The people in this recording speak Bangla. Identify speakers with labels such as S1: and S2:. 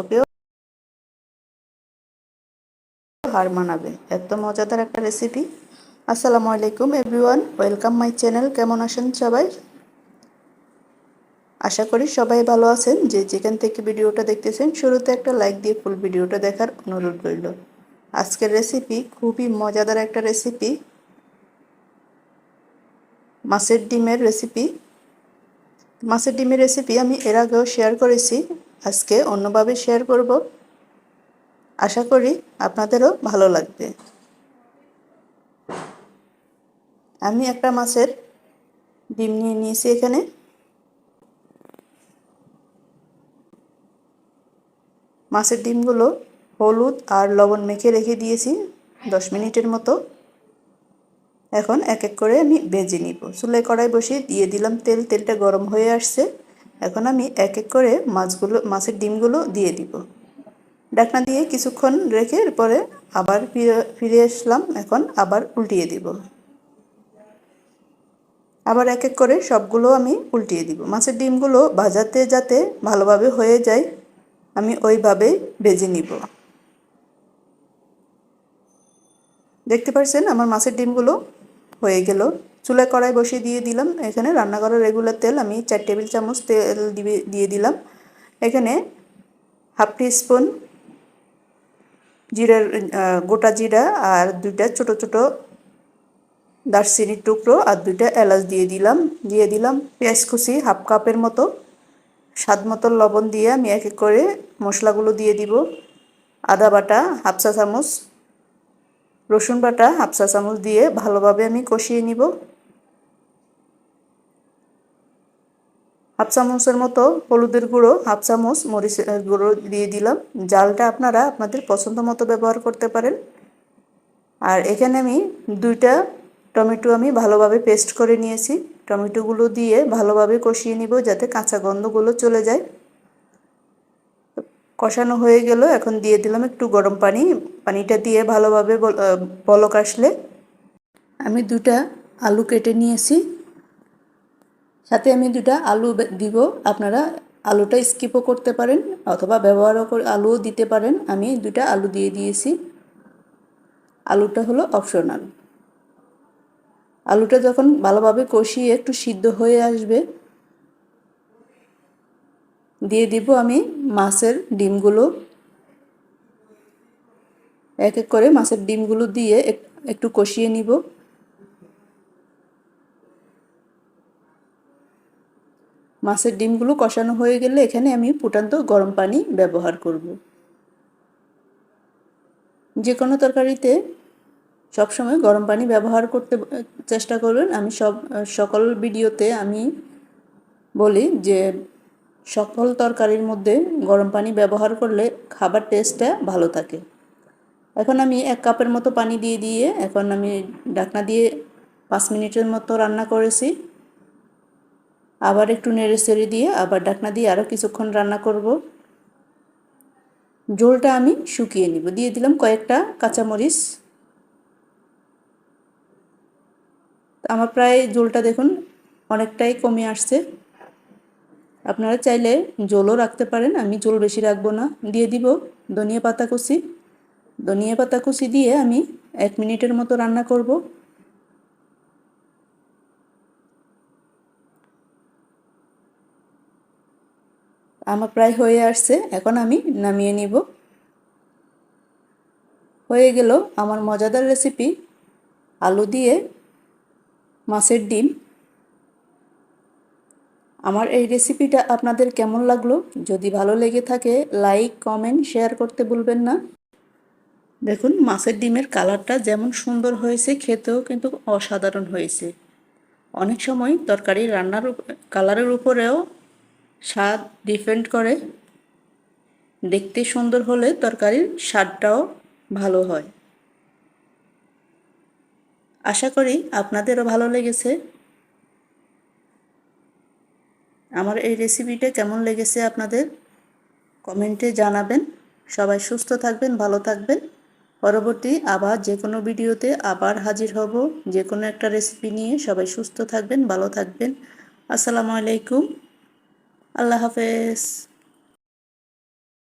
S1: মাংসকেও হার মানাবে। এত মজাদার একটা রেসিপি আসসালামু আলাইকুম এভরিওয়ান ওয়েলকাম মাই চ্যানেল কেমন আছেন সবাই? আশা করি সবাই ভালো আছেন। যে যেখান থেকে ভিডিওটা দেখতেছেন, শুরুতে একটা লাইক দিয়ে ফুল ভিডিওটা দেখার অনুরোধ রইল। আজকের রেসিপি খুবই মজাদার একটা রেসিপি মাছের ডিমের রেসিপি মাছের ডিমের রেসিপি আমি এর আগেও শেয়ার করেছি। আজকে অন্যভাবে শেয়ার করব। আশা করি আপনাদেরও ভালো লাগবে। আমি একটা মাছের ডিম নিয়ে নিয়েছি এখানে। মাছের ডিমগুলো হলুদ আর লবণ মেখে রেখে দিয়েছি দশ মিনিটের মতো। এখন এক এক করে আমি ভেজে নিব। চুলায় কড়াই বসিয়ে দিয়ে দিলাম তেল। তেলটা গরম হয়ে আসছে। এখন আমি এক এক করে মাছগুলো, মাছের ডিমগুলো দিয়ে দিব। ডাকনা দিয়ে কিছুক্ষণ রেখে এরপরে আবার ফিরে আসলাম, এখন আবার উল্টিয়ে দিব। আবার এক এক করে সবগুলো আমি উল্টিয়ে দিব। মাছের ডিমগুলো ভাজাতে যাতে ভালোভাবে হয়ে যায়, আমি ওইভাবেই ভেজে নিব। দেখতে পাচ্ছেন আমার মাছের ডিমগুলো হয়ে গেল। চুলায় কড়াই বসিয়ে দিয়ে দিলাম। এখানে রান্না করার রেগুলার তেল আমি চার টেবিল চামচ তেল দিয়ে দিলাম। এখানে হাফ স্পুন জিরার গোটা জিরা আর দুইটা ছোট ছোট দারচিনির টুকরো আর দুইটা এলাচ দিয়ে দিলাম দিয়ে দিলাম পেঁয়াজ কুচি হাফ কাপের মতো। স্বাদ মতো লবণ দিয়ে আমি এক এক করে মশলাগুলো দিয়ে দিব। আদা বাটা হাফ চা চামচ, রসুন বাটা হাফ চা চামচ দিয়ে ভালোভাবে আমি কষিয়ে নিব। হাফ চামচের মতো হলুদের গুঁড়ো, হাফ চামচ মরিচের গুঁড়ো দিয়ে দিলাম। জালটা আপনারা আপনাদের পছন্দ মতো ব্যবহার করতে পারেন। আর এখানে আমি দুইটা টমেটো আমি ভালোভাবে পেস্ট করে নিয়েছি। টমেটোগুলো দিয়ে ভালোভাবে কষিয়ে নিব যাতে কাঁচা গন্ধগুলো চলে যায়। কষানো হয়ে গেল, এখন দিয়ে দিলাম একটু গরম পানি। পানিটা দিয়ে ভালোভাবে বলক আসলে। আমি দুটা আলু কেটে নিয়েছি। সাথে আমি দুটা আলু দিব। আপনারা আলুটা স্কিপও করতে পারেন অথবা ব্যবহারও করে আলুও দিতে পারেন। আমি দুটা আলু দিয়ে দিয়েছি। আলুটা হলো অপশনাল আলুটা যখন ভালোভাবে কষিয়ে একটু সিদ্ধ হয়ে আসবে, দিয়ে দিব আমি মাছের ডিমগুলো। এক এক করে মাছের ডিমগুলো দিয়ে একটু কষিয়ে নিব। মাছের ডিমগুলো কষানো হয়ে গেলে এখানে আমি ফুটান্ত গরম পানি ব্যবহার করব। যে কোনো তরকারিতে সবসময় গরম পানি ব্যবহার করতে চেষ্টা করবেন। আমি সব, সকল ভিডিওতে আমি বলি যে সকল তরকারির মধ্যে গরম পানি ব্যবহার করলে খাবার টেস্টটা ভালো থাকে। এখন আমি এক কাপের মতো পানি দিয়ে দিয়ে এখন আমি ডাকনা দিয়ে পাঁচ মিনিটের মতো রান্না করেছি। আবার একটু নেড়ে সেড়ে দিয়ে আবার ডাকনা দিয়ে আরও কিছুক্ষণ রান্না করব। ঝোলটা আমি শুকিয়ে নিব। দিয়ে দিলাম কয়েকটা কাঁচামরিচ। আমার প্রায় ঝোলটা দেখুন অনেকটাই কমে আসছে। আপনারা চাইলে জলও রাখতে পারেন, আমি জল বেশি রাখব না। দিয়ে দিব ধনিয়া পাতা কুচি। ধনিয়া পাতা কুচি দিয়ে আমি এক মিনিটের মতো রান্না করব। আমার প্রায় হয়ে আসছে, এখন আমি নামিয়ে নিব। হয়ে গেল আমার মজাদার রেসিপি আলু দিয়ে মাছের ডিম। আমার এই রেসিপিটা আপনাদের কেমন লাগল? যদি ভালো লেগে থাকে লাইক কমেন্ট শেয়ার করতে ভুলবেন না। দেখুন, মাছের ডিমের কালারটা যেমন সুন্দর হয়েছে, খেতেও কিন্তু অসাধারণ হয়েছে। অনেক সময় তরকারি রান্নার কালারের উপরেও স্বাদ ডিপেন্ড করে। দেখতে সুন্দর হলে তরকারির স্বাদটাও ভালো হয়। আশা করি আপনাদেরও ভালো লেগেছে। আমার এই রেসিপিটা কেমন লেগেছে আপনাদের কমেন্টে জানাবেন। সবাই সুস্থ থাকবেন, ভালো থাকবেন। পরবর্তী আবার যে কোনো ভিডিওতে আবার হাজির হব। যে কোনো একটা রেসিপি নিয়ে সবাই সুস্থ থাকবেন, ভালো থাকবেন। আসসালামু আলাইকুম। আল্লাহ হাফেজ